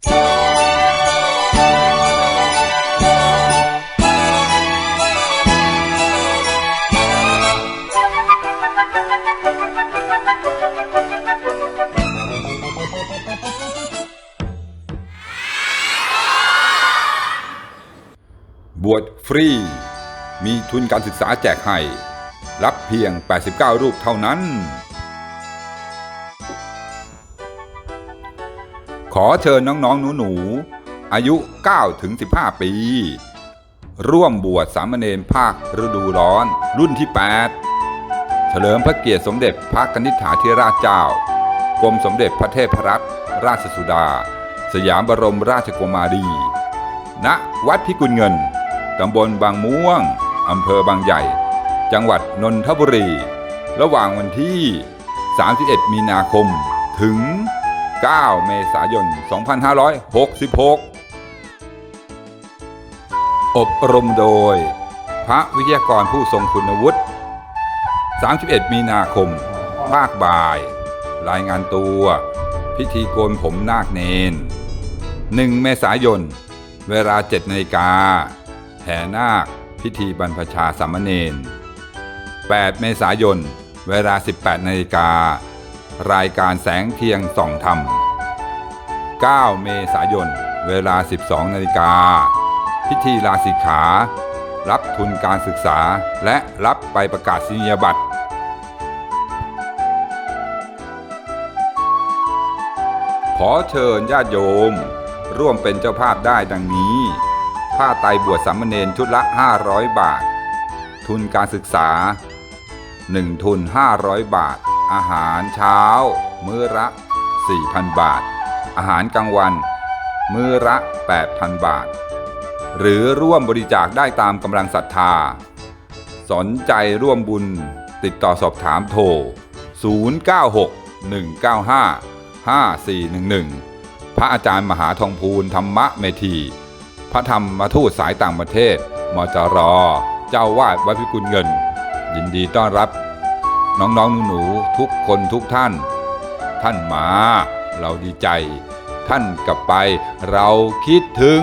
บวชฟรี มีทุนการศึกษาแจกให้ รับเพียง 89 รูปเท่านั้น ขอเชิญน้องๆหนูๆอายุ 9 ถึง 15 ปี ร่วมบวชสามเณรภาคฤดูร้อน รุ่นที่ 8 เฉลิมพระเกียรติสมเด็จพระกนิษฐาธิราชเจ้า กรมสมเด็จพระเทพรัตนราชสุดา สยามบรมราชกุมารี ณ วัดพิกุลเงิน ตำบลบางม่วง อำเภอบางใหญ่ จังหวัดนนทบุรี ระหว่างวันที่ 31 มีนาคม ถึง 9 เมษายน 2566 อบรมโดย พระวิทยากรผู้ทรงคุณวุฒิ 31 มีนาคม ภาคบ่าย รายงานตัว พิธีโกนผมนาคเนน 1 เมษายน เวลา7นาฬิกา แห่นาค พิธีบรรพชาสามเณร8 เมษายน เวลา 18นาฬิกา รายการแสงเทียงส่องธรรม 9 เมษายน เวลา 12 นาฬิกา พิธีลาสิกขา รับทุนการศึกษาและรับใบประกาศนียบัตรขอเชิญญาติโยม ร่วมเป็นเจ้าภาพได้ดังนี้ ผ้าไตรบวชสามเณรชุดละ 500 บาท ทุนการศึกษา 1 ทุน 500 บาท อาหารเช้า มื้อละ 4,000 บาท อาหารกลางวัน มื้อละ 8,000 บาท หรือร่วมบริจาคได้ตามกำลังศรัทธา สนใจร่วมบุญติดต่อสอบถามโทร 096 195 5411 พระอาจารย์มหาทองพูนธรรมะเมธี พระธรรมทูตสายต่างประเทศ มจร เจ้าวาดวัดพิกุลเงิน ยินดีต้อนรับ น้องๆหนูๆทุกคนทุกท่าน ท่านมา เราดีใจ ท่านกลับไป เราคิดถึง